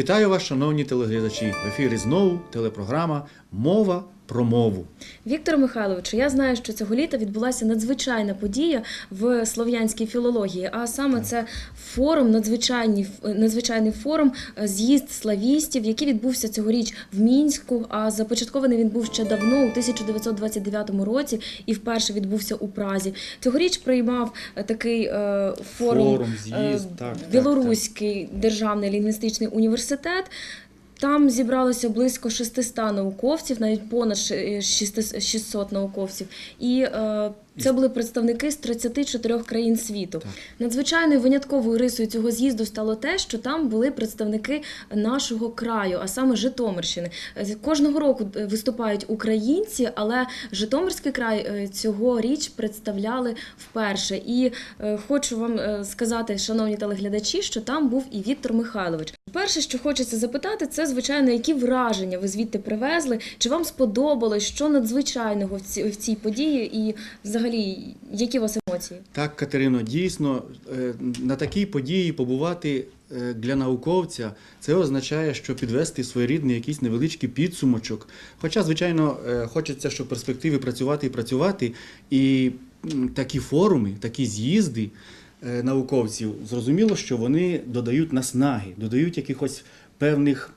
Вітаю вас, шановні телеглядачі. В ефірі знову телепрограма Мова про мову. Віктор Михайловичу, я знаю, що цього літа відбулася надзвичайна подія в слов'янській філології, а саме це форум, надзвичайний, надзвичайний форум, е, з'їзд славістів, який відбувся цьогоріч в Мінську. А започаткований він був ще давно, у 1929 році, і вперше відбувся у Празі. Цьогоріч приймав е, такий е, форум, Форум, е, з'їзд, так, так, Білоруський державний лінгвістичний університет. Там зібралося близько 600 науковців, навіть понад ши- 600 600 науковців. І е, це були представники з 34 країн світу. Так. Надзвичайною винятковою рисою цього з'їзду стало те, що там були представники нашого краю, а саме Житомирщини. Е, Кожного року е, виступають українці, але Житомирський край е, цьогоріч представляли вперше. І хочу вам сказати, шановні телеглядачі, що там був і Віктор Михайлович. Перше, що хочеться запитати, це звичайно, які враження ви звідти привезли? Чи вам сподобалось що надзвичайного в цій події, і взагалі які у вас емоції? Так, Катерино, дійсно е, на такій події побувати е, для науковця це означає, що підвести своєрідний якийсь невеличкий підсумочок. Хоча, звичайно, е, хочеться, щоб в перспективі працювати і працювати, і такі форуми, такі з'їзди науковців, зрозуміло, що вони додають наснаги, додають якихось певних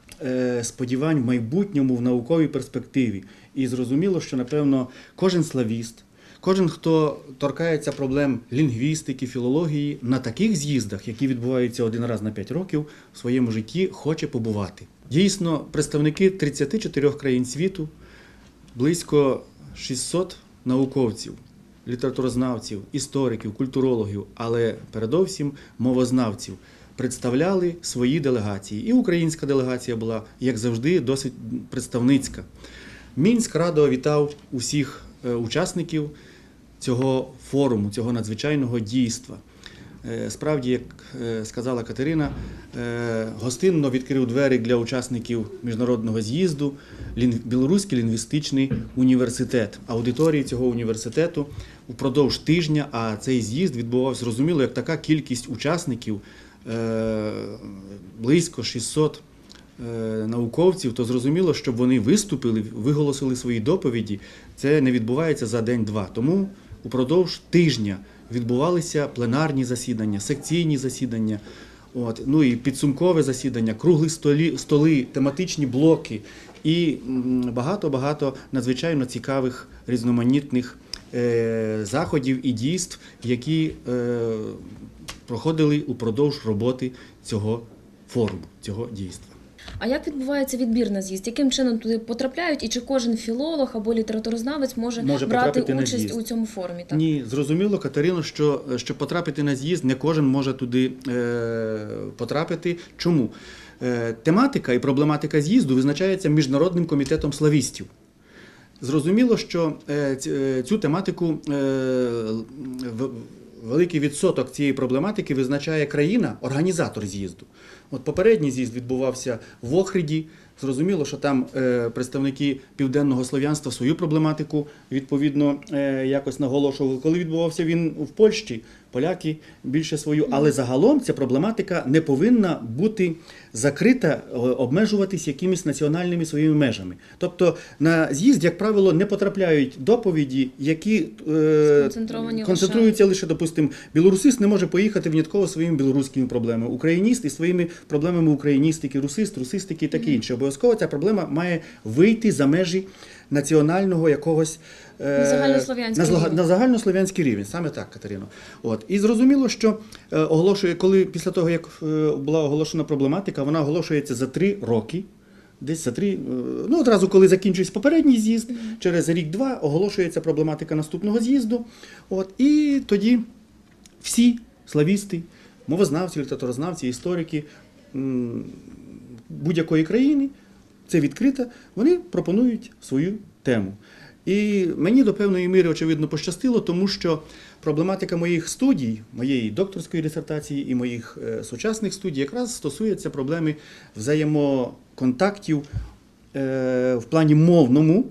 сподівань в майбутньому в науковій перспективі. І зрозуміло, що напевно кожен славіст. Кожен, хто торкається проблем лінгвістики, філології, на таких з'їздах, які відбуваються один раз на 5 років, в своєму житті хоче побувати. Дійсно, представники 34 країн світу, близько 600 науковців, літературознавців, істориків, культурологів, але передовсім мовознавців представляли свої делегації. І українська делегація була, як завжди, досить представницька. Мінськ радо вітав усіх е, учасників цього форуму, цього надзвичайного дійства. Е, Справді, як е, сказала Катерина, е, гостинно відкрив двері для учасників міжнародного з'їзду Білоруський лінгвістичний університет. Аудиторії цього університету упродовж тижня, а цей з'їзд відбувався, зрозуміло, як така кількість учасників, близько 600 е, науковців, то зрозуміло, щоб вони виступили, виголосили свої доповіді, це не відбувається за день-два. Тому упродовж тижня відбувалися пленарні засідання, секційні засідання. От, ну і підсумкове засідання, круглі столі, столи, тематичні блоки і багато-багато надзвичайно цікавих різноманітних е, заходів і дійств, які е, проходили упродовж роботи цього форуму, цього дійства. А як відбувається відбір на з'їзд? Яким чином туди потрапляють, і чи кожен філолог або літературознавець може, Може брати участь у цьому форумі? Так? Ні, зрозуміло, Катерино, що щоб потрапити на з'їзд, не кожен може туди е, потрапити. Чому? Е, тематика і проблематика з'їзду визначається Міжнародним комітетом славістів. Зрозуміло, що е, е, цю тематику е, в- великий відсоток цієї проблематики визначає країна, організатор з'їзду. От попередній з'їзд відбувався в Охриді. Зрозуміло, що там е, представники південного слов'янства свою проблематику відповідно е, якось наголошували. Коли відбувався він в Польщі, поляки більше свою. Але загалом ця проблематика не повинна бути закрита, е, обмежуватись якимись національними своїми межами. Тобто на з'їзд, як правило, не потрапляють доповіді, які е, лише- концентруються лише, допустимо, білорусист не може поїхати винятково своїми білоруськими проблемами, україніст із своїми проблемами україністики, русист, русистики і таке інше. Обов'язково ця проблема має вийти за межі національного якогось. е, На загальнослов'янський на рівень. на загальнослов'янський рівень, саме так, Катерино. От і зрозуміло, що е, оголошує, коли після того як е, була оголошена проблематика, вона оголошується за три роки. Десь за три, ну одразу, коли закінчується попередній з'їзд, через рік-два оголошується проблематика наступного з'їзду. От, і тоді всі славісти, мовознавці, літературознавці, історики будь-якої країни, це відкрито, вони пропонують свою тему. І мені до певної міри, очевидно, пощастило, тому що проблематика моїх студій, моєї докторської дисертації і моїх е, сучасних студій якраз стосується проблеми взаємоконтактів е, в плані мовному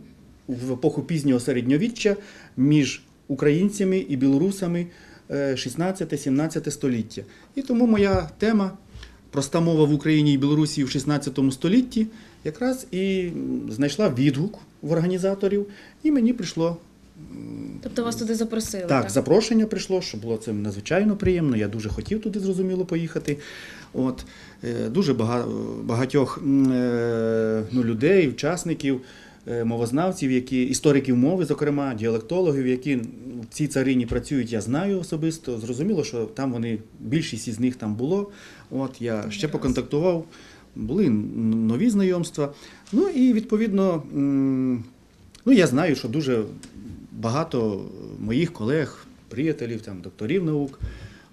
в епоху пізнього середньовіччя між українцями і білорусами е, 16-17 століття. І тому моя тема проста мова в Україні і Білорусі в 16 столітті, якраз і знайшла відгук в організаторів, і мені прийшло Тобто вас туди запросили? так, запрошення прийшло, що було це надзвичайно приємно. Я дуже хотів туди зрозуміло поїхати. От е, дуже багатьох е, ну, людей, учасників, е, мовознавців, які істориків мови, зокрема, діалектологів, які в цій царині працюють, я знаю особисто. Зрозуміло, що там вони більшість із них там було. От я ще поконтактував. Були нові знайомства. Ну і відповідно, ну я знаю, що дуже багато моїх колег, приятелів, там, докторів наук,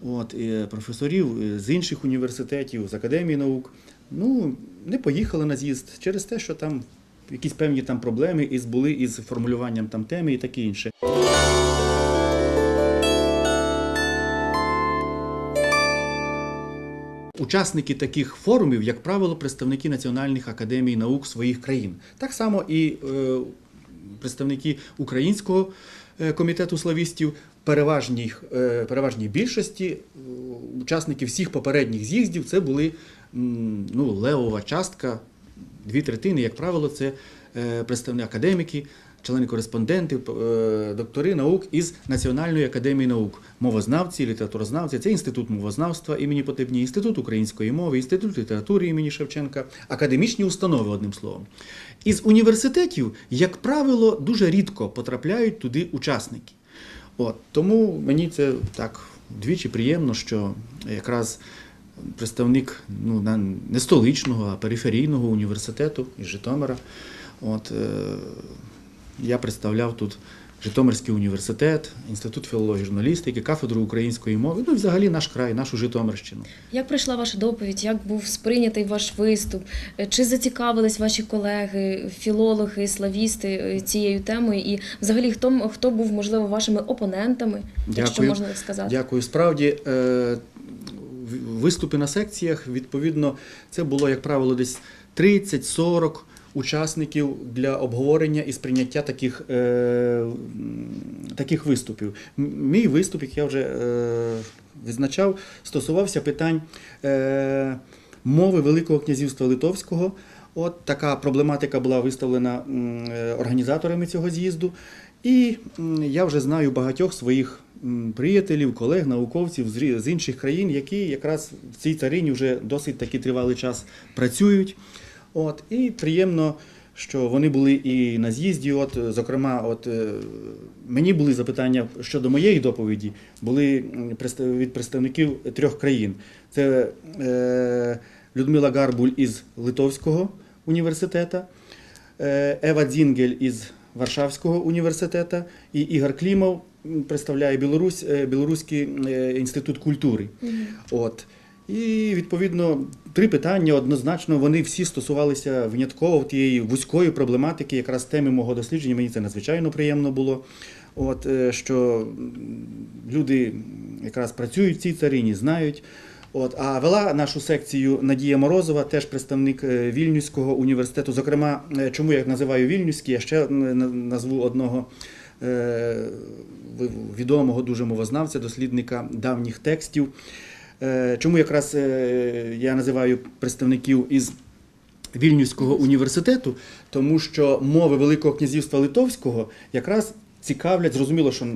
от, і професорів з інших університетів, з академії наук, ну, не поїхали на з'їзд через те, що там якісь певні там проблеми із, були із формулюванням там теми і таке інше. Учасники таких форумів, як правило, представники національних академій наук своїх країн. Так само і е, представники українського е, комітету славістів, переважній, е, переважній більшості е, учасників всіх попередніх з'їздів це були ну, левова частка, дві третини, як правило, це е, представники академіки, члени кореспонденти, е, доктори наук із Національної академії наук, мовознавці, літературознавці. Це інститут мовознавства імені Потебні, інститут української мови, інститут літератури імені Шевченка, академічні установи, одним словом. Із університетів, як правило, дуже рідко потрапляють туди учасники. От, тому мені це так двічі приємно, що якраз представник ну, не столичного, а периферійного університету із Житомира. От, е, я представляв тут Житомирський університет, Інститут філології журналістики, кафедру української мови, ну і взагалі наш край, нашу Житомирщину. Як пройшла ваша доповідь? Як був сприйнятий ваш виступ? Чи зацікавились ваші колеги, філологи, славісти е, цією темою? І взагалі хто хто був можливо вашими опонентами, якщо можна так сказати? Дякую. Справді, е, виступи на секціях, відповідно, це було, як правило, десь 30-40 учасників для обговорення і сприйняття таких, е, таких виступів. Мій виступ, як я вже е, відзначав, стосувався питань е, мови Великого князівства Литовського. От така проблематика була виставлена е, організаторами цього з'їзду. І я вже знаю багатьох своїх приятелів, колег, науковців з інших країн, які якраз в цій царині вже досить таки тривалий час працюють. От, і приємно, що вони були і на з'їзді. От, зокрема, от, е, мені були запитання щодо моєї доповіді, були від представників трьох країн. Це е, Людмила Гарбуль із Литовського університету, е, Ева Дзінгель із Варшавського університету і Ігор Клімов представляє Білорусь, е, Білоруський інститут культури. Мгм. От. І відповідно три питання однозначно вони всі стосувалися винятково тієї вузької проблематики, якраз теми мого дослідження. Мені це надзвичайно приємно було. От е, що люди якраз працюють в цій царині, знають. От, а вела нашу секцію Надія Морозова, теж представник е, Вільнюського університету. Зокрема, е, чому я називаю Вільнюський, я ще назву одного відомого дуже мовознавця, дослідника давніх текстів. Е, Чому якраз е, я називаю представників із Вільнюського університету? Тому що мови Великого князівства Литовського якраз цікавлять, зрозуміло, що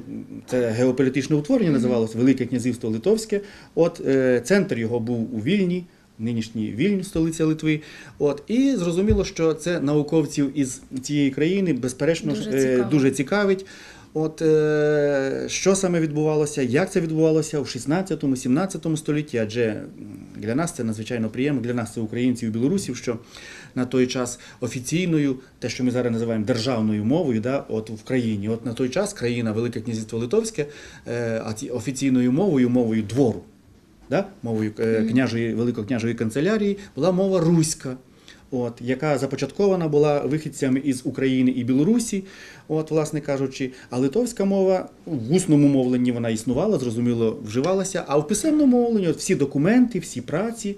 це геополітичне утворення називалося Велике князівство Литовське. От е, центр його був у Вільні, нинішній Вільню, столиця Литви. От, і зрозуміло, що це науковців із цієї країни, безперечно, Дуже е, дуже цікавить. От е, що саме відбувалося, як це відбувалося в 16-17 столітті, адже для нас це надзвичайно приємно, для нас це українців і білорусів, що на той час офіційною, те, що ми зараз називаємо державною мовою, да, от в країні, от на той час країна Велике Князівство Литовське, е, а офіційною мовою, мовою двору, да, мовою е, княжої, Великокняжої канцелярії, була мова руська от, яка започаткована була вихідцями із України і Білорусі, от, власне кажучи, а литовська мова в усному мовленні вона існувала, зрозуміло, вживалася, а в писемному мовленні от, всі документи, всі праці.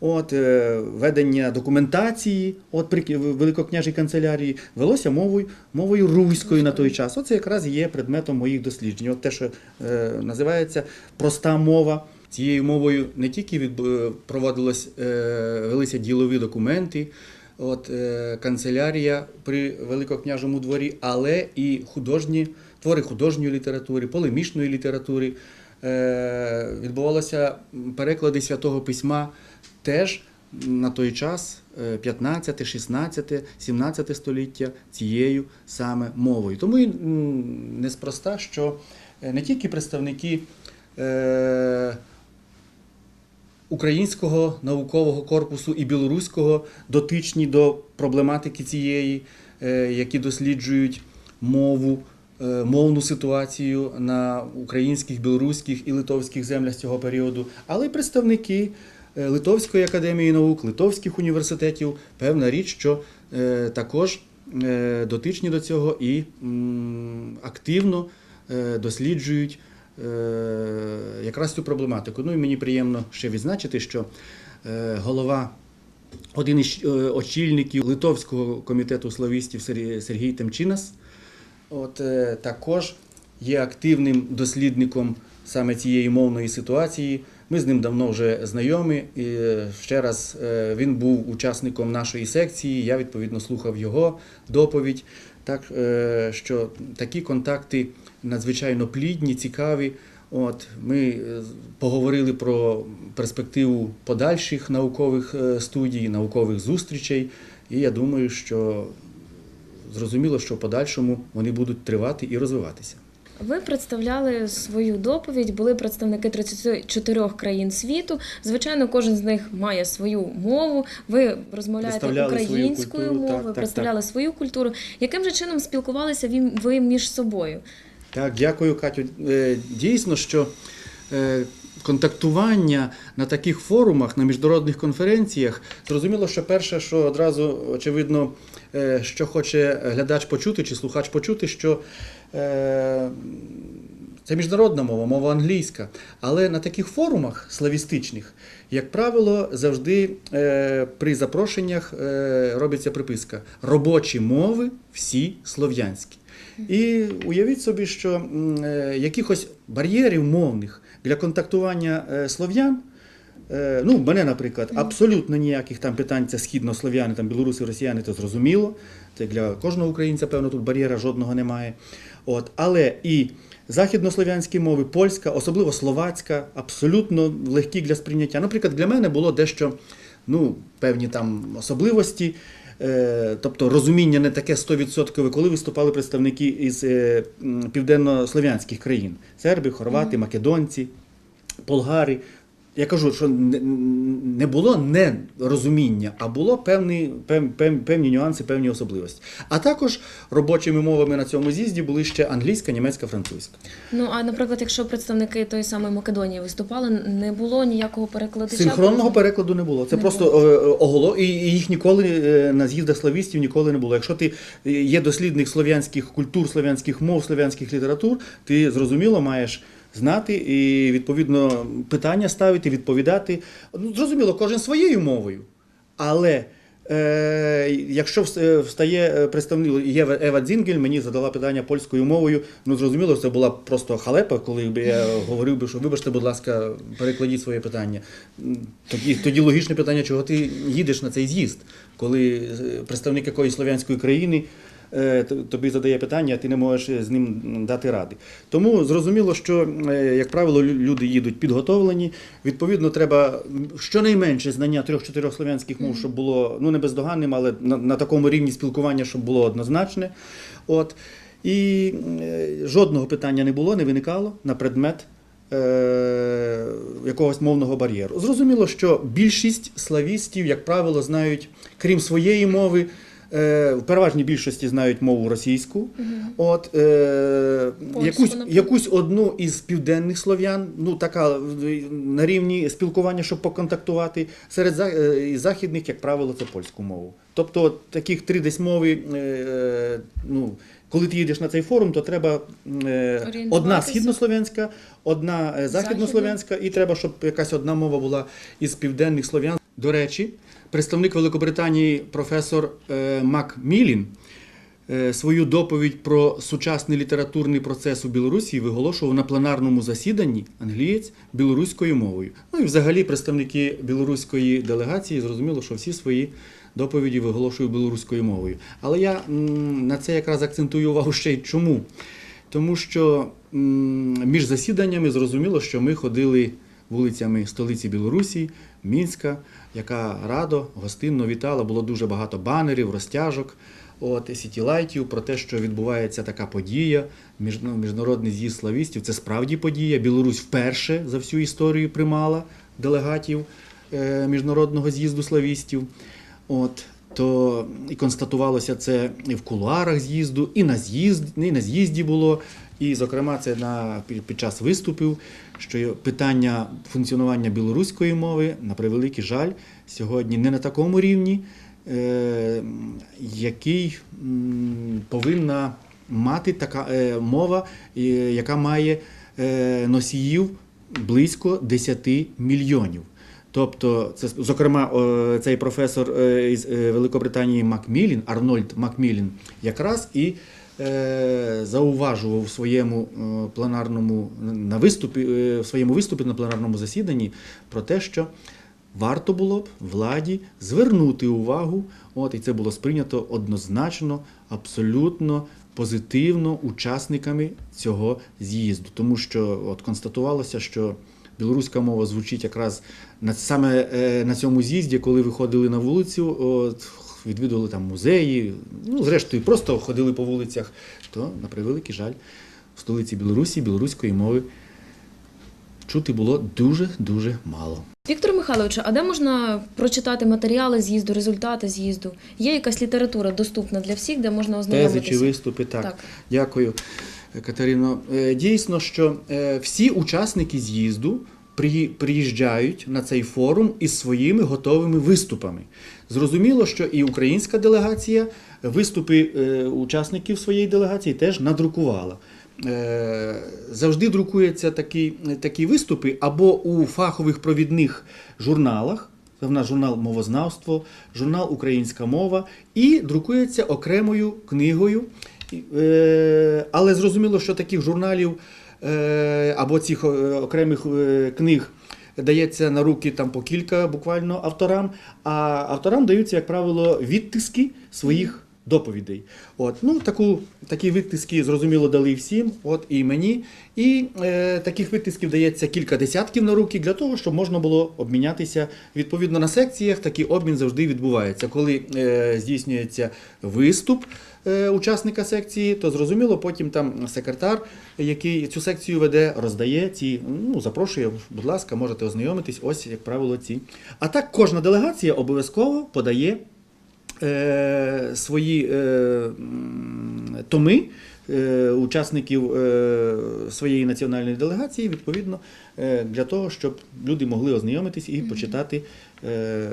От, е, ведення документації от, при Великокняжій канцелярії велося мовою, мовою руською на той час. Оце якраз є предметом моїх досліджень. От те, що е, називається проста мова Цією мовою не тільки від, проводилось, е, велися ділові документи, от, е, канцелярія при Великокняжому дворі, але і художні, твори художньої літератури, полемічної літератури. Е, відбувалося переклади святого письма теж на той час, е, 15, 16, 17 століття, цією саме мовою. Тому і неспроста, що е, не тільки представники е, українського наукового корпусу і білоруського дотичні до проблематики цієї, е, які досліджують мову, е, мовну ситуацію на українських, білоруських і литовських землях цього періоду, але й представники е, Литовської академії наук, литовських університетів, певна річ, що також дотичні до цього і активно досліджують якраз цю проблематику. Ну і мені приємно ще відзначити, що е, голова, один із е, очільників Литовського комітету славістів Сергій- Темчинас, от, е, також є активним дослідником саме цієї мовної ситуації. Ми з ним давно вже знайомі. І е, ще раз е, він був учасником нашої секції. Я відповідно слухав його доповідь. Так е, що такі контакти надзвичайно плідні, цікаві. От ми е, поговорили про перспективу подальших наукових е, студій, наукових зустрічей. І я думаю, що зрозуміло, що в подальшому вони будуть тривати і розвиватися. Ви представляли свою доповідь, були представники 34 країн світу. Звичайно, кожен з них має свою мову. Ви розмовляєте українською культуру, мовою, так, так, представляли свою культуру. Яким же чином спілкувалися ви- між собою? Так, дякую, Катю. Е, Дійсно, що е, контактування на таких форумах, на міжнародних конференціях, зрозуміло, що перше, що одразу очевидно, е, що хоче глядач почути чи слухач почути, що це міжнародна мова, мова англійська. Але на таких форумах славістичних, як правило, завжди е, при запрошеннях е, робиться приписка: робочі мови всі слов'янські. І уявіть собі, що е, якихось бар'єрів мовних для контактування е, слов'ян. Е, Ну, мене, наприклад, абсолютно ніяких там питань це східнослов'яни, там білоруси, росіяни, то зрозуміло. Це для кожного українця, певно, тут бар'єра жодного немає. От, але і західнослов'янські мови, польська, особливо словацька, абсолютно легкі для сприйняття. Наприклад, для мене було дещо ну, певні там особливості. Е, Тобто розуміння не таке 100%, коли виступали представники із е, південнослов'янських країн: серби, хорвати, македонці, болгари. Я кажу, що не- було нерозуміння, а було певні, пев- пев- певні нюанси, певні особливості. А також робочими мовами на цьому з'їзді були ще англійська, німецька, французька. Ну а наприклад, якщо представники тої самої Македонії виступали, не було ніякого перекладача. Синхронного перекладу не було. Це Не просто е, оголо, і їх ніколи е, на з'їздах славістів ніколи не було. Якщо ти е, є дослідник слов'янських культур, слов'янських мов, слов'янських літератур, ти зрозуміло маєш знати і відповідно питання ставити, відповідати. Ну, зрозуміло, кожен своєю мовою. Але е, якщо е, встає е, представник Єва Ева Дзінгель, мені задала питання польською мовою. Ну зрозуміло, це була просто халепа, коли б я говорив би, що вибачте, будь ласка, перекладіть своє питання. Тоді, тоді логічне питання, чого ти їдеш на цей з'їзд, коли е, представник якоїсь слов'янської країни. Е, Тобі задає питання, а ти не можеш з ним дати ради. Тому зрозуміло, що, е, як правило, люди їдуть підготовлені. Відповідно, треба щонайменше знання трьох-чотирьох слов'янських мов, щоб було ну не бездоганним, але на, на такому рівні спілкування, щоб було однозначне. От. І е, жодного питання не було, не виникало на предмет е, якогось мовного бар'єру. Зрозуміло, що більшість славістів, як правило, знають, крім своєї мови, е, в переважній більшості знають мову російську. От, е, Польську, якусь, наприклад. якусь одну із південних слов'ян, ну така е, на рівні спілкування, щоб поконтактувати. Серед за- е, західних, як правило, це польську мову. Тобто таких три десь мови, е, е, ну, коли ти їдеш на цей форум, то треба е, одна східнослов'янська, одна е, західнослов'янська, і треба, щоб якась одна мова була із південних слов'ян. До речі, представник Великобританії професор е, Мак Мілін е, свою доповідь про сучасний літературний процес у Білорусі виголошував на пленарному засіданні англієць білоруською мовою. Ну і взагалі представники білоруської делегації зрозуміло, що всі свої доповіді виголошують білоруською мовою. Але я на це якраз акцентую увагу ще й чому. Тому що між засіданнями зрозуміло, що ми ходили вулицями столиці Білорусі, Мінська, яка радо, гостинно вітала. Було дуже багато банерів, розтяжок, от, сітілайтів про те, що відбувається така подія. ну, Міжнародний з'їзд славістів. Це справді подія. Білорусь вперше за всю історію приймала делегатів е, міжнародного з'їзду славістів. От, то і констатувалося це і в кулуарах з'їзду, і на з'їзд, і на з'їзді було. І, зокрема, це на під час виступів, що питання функціонування білоруської мови, на превеликий жаль, сьогодні не на такому рівні, е, який повинна мати така е, мова, яка має е, носіїв близько 10 мільйонів. Тобто, це зокрема цей професор із Великобританії Макмілін, Арнольд Макмілін, якраз і зауважував у своєму е, пленарному на виступі, е, в своєму виступі на пленарному засіданні про те, що варто було б владі звернути увагу, от і це було сприйнято однозначно, абсолютно позитивно учасниками цього з'їзду, тому що от констатувалося, що білоруська мова звучить якраз на саме е, на цьому з'їзді, коли виходили на вулицю, от, відвідували там музеї, ну зрештою, просто ходили по вулицях, то на превеликий жаль, в столиці Білорусі білоруської мови чути було дуже дуже мало. Віктор Михайлович, а де можна прочитати матеріали з'їзду, результати з'їзду? Є якась література доступна для всіх, де можна Тези чи виступи, так. Так. Дякую, Катерино. Е, Дійсно, що е, всі учасники з'їзду приїжджають на цей форум із своїми готовими виступами. Зрозуміло, що і українська делегація виступи е, учасників своєї делегації теж надрукувала. Е, Завжди друкуються такі, такі виступи або у фахових провідних журналах. В нас журнал Мовознавство, журнал Українська мова і друкується окремою книгою. Е, Але зрозуміло, що таких журналів або цих е, окремих е, книг дається на руки там по кілька буквально авторам, а авторам даються, як правило, відтиски своїх доповідей. От, ну, таку, такі відтиски, зрозуміло, дали всім, от і мені. І е, таких відтисків дається кілька десятків на руки для того, щоб можна було обмінятися. Відповідно, на секціях такий обмін завжди відбувається. Коли е, здійснюється виступ е, учасника секції, то зрозуміло, потім там секретар, який цю секцію веде, роздає ці, ну, запрошує, будь ласка, можете ознайомитись, ось, як правило, ці. А так кожна делегація обов'язково подає е, свої е, томи е, учасників е, своєї національної делегації, відповідно, е, для того, щоб люди могли ознайомитись і почитати е,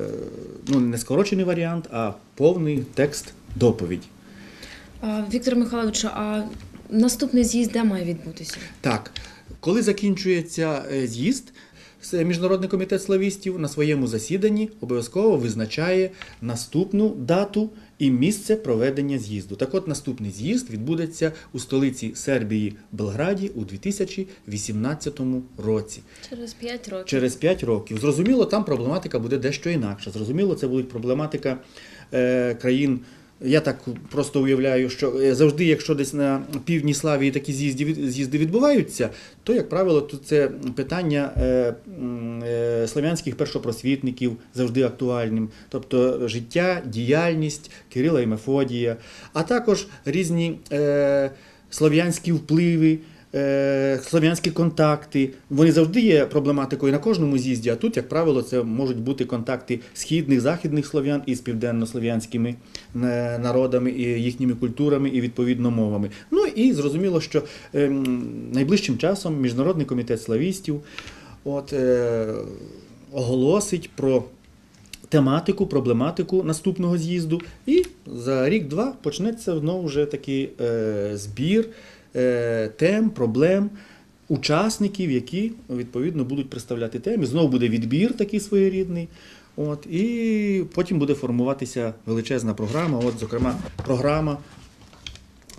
ну, не скорочений варіант, а повний текст доповіді. Віктор Михайлович, а наступний з'їзд де має відбутися? Так, коли закінчується е, з'їзд, Міжнародний комітет славістів на своєму засіданні обов'язково визначає наступну дату і місце проведення з'їзду. Так от наступний з'їзд відбудеться у столиці Сербії Белграді у 2018 році. Через 5 років. Через 5 років. Зрозуміло, там проблематика буде дещо інакша. Зрозуміло, це буде проблематика е, країн. Я так просто уявляю, що е, завжди, якщо десь на півдні Славії такі з'їзди, з'їзди відбуваються, то, як правило, тут це питання е, е, славянських першопросвітників завжди актуальним, тобто життя, діяльність Кирила і Мефодія, а також різні слов'янські впливи. Е, Слов'янські контакти, вони завжди є проблематикою на кожному з'їзді, а тут, як правило, це можуть бути контакти східних, західних слов'ян із південно-слов'янськими е, народами, і їхніми культурами і відповідно мовами. Ну і зрозуміло, що ем, найближчим часом Міжнародний комітет славістів от, е, оголосить про тематику, проблематику наступного з'їзду, і за рік-два почнеться знову вже такий збір тем, проблем. Учасників, які відповідно будуть представляти теми. Знову буде відбір такий своєрідний. От, і потім буде формуватися величезна програма. От, зокрема, програма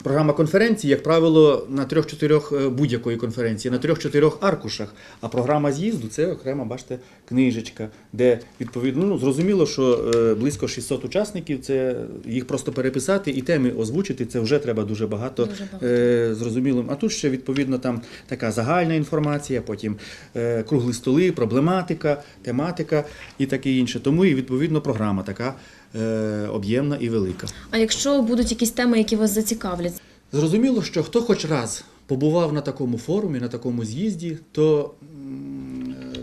Програма конференції, як правило, на трьох-чотирьох е, будь-якої конференції, на трьох-чотирьох аркушах. А програма з'їзду це окрема, бачите, книжечка, де відповідно ну, зрозуміло, що е, близько 600 учасників. Це їх просто переписати і теми озвучити. Це вже треба дуже багато, Дуже багато. Е, зрозуміло. А тут ще відповідно там така загальна інформація, потім круглі столи, проблематика, тематика і таке інше. Тому і відповідно програма така об'ємна і велика. А якщо будуть якісь теми, які вас зацікавлять? Зрозуміло, що хто хоч раз побував на такому форумі, на такому з'їзді, то е,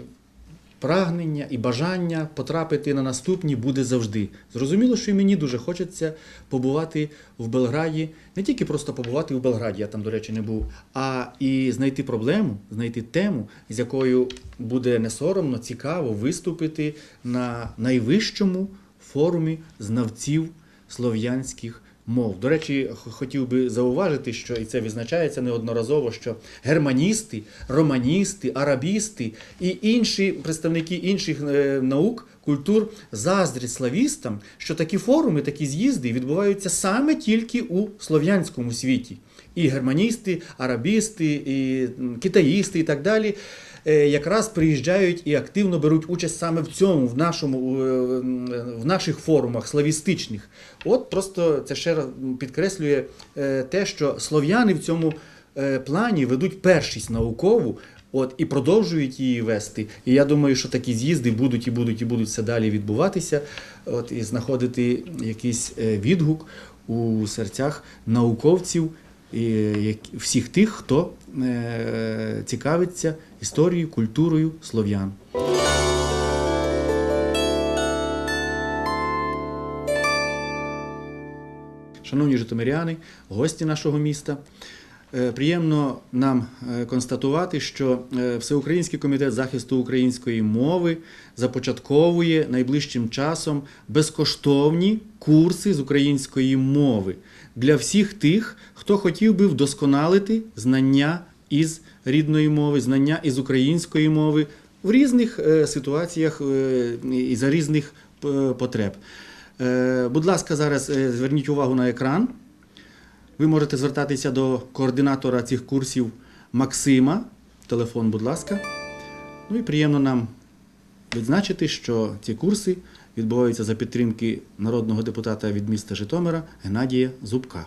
прагнення і бажання потрапити на наступні буде завжди. Зрозуміло, що і мені дуже хочеться побувати в Белграді, не тільки просто побувати в Белграді, я там, до речі, не був, а і знайти проблему, знайти тему, з якою буде не соромно, цікаво виступити на найвищому форумі знавців слов'янських мов. До речі, хотів би зауважити, що і це відзначається неодноразово, що германісти, романісти, арабісти і інші представники інших е, наук. Культур заздрять славістам, що такі форуми, такі з'їзди відбуваються саме тільки у слов'янському світі. І германісти, арабісти, і китаїсти і так далі якраз приїжджають і активно беруть участь саме в цьому, в нашому, е, в наших форумах славістичних. От просто це ще раз підкреслює е, те, що слов'яни в цьому е, плані ведуть першість наукову. От і продовжують її вести. І я думаю, що такі з'їзди будуть і будуть і будуть все далі відбуватися. От і знаходити якийсь е, відгук у серцях науковців і всіх тих, хто е, цікавиться історією, культурою слов'ян. Шановні житомиряни, гості нашого міста. Е, Приємно нам е, констатувати, що е, Всеукраїнський комітет захисту української мови започатковує найближчим часом безкоштовні курси з української мови для всіх тих, хто хотів би вдосконалити знання із рідної мови, знання із української мови в різних ситуаціях і за різних потреб. Будь ласка, зараз зверніть увагу на екран. Ви можете звертатися до координатора цих курсів Максима. Телефон, будь ласка. Ну і приємно нам відзначити, що ці курси відбуваються за підтримки народного депутата від міста Житомира Геннадія Зубка.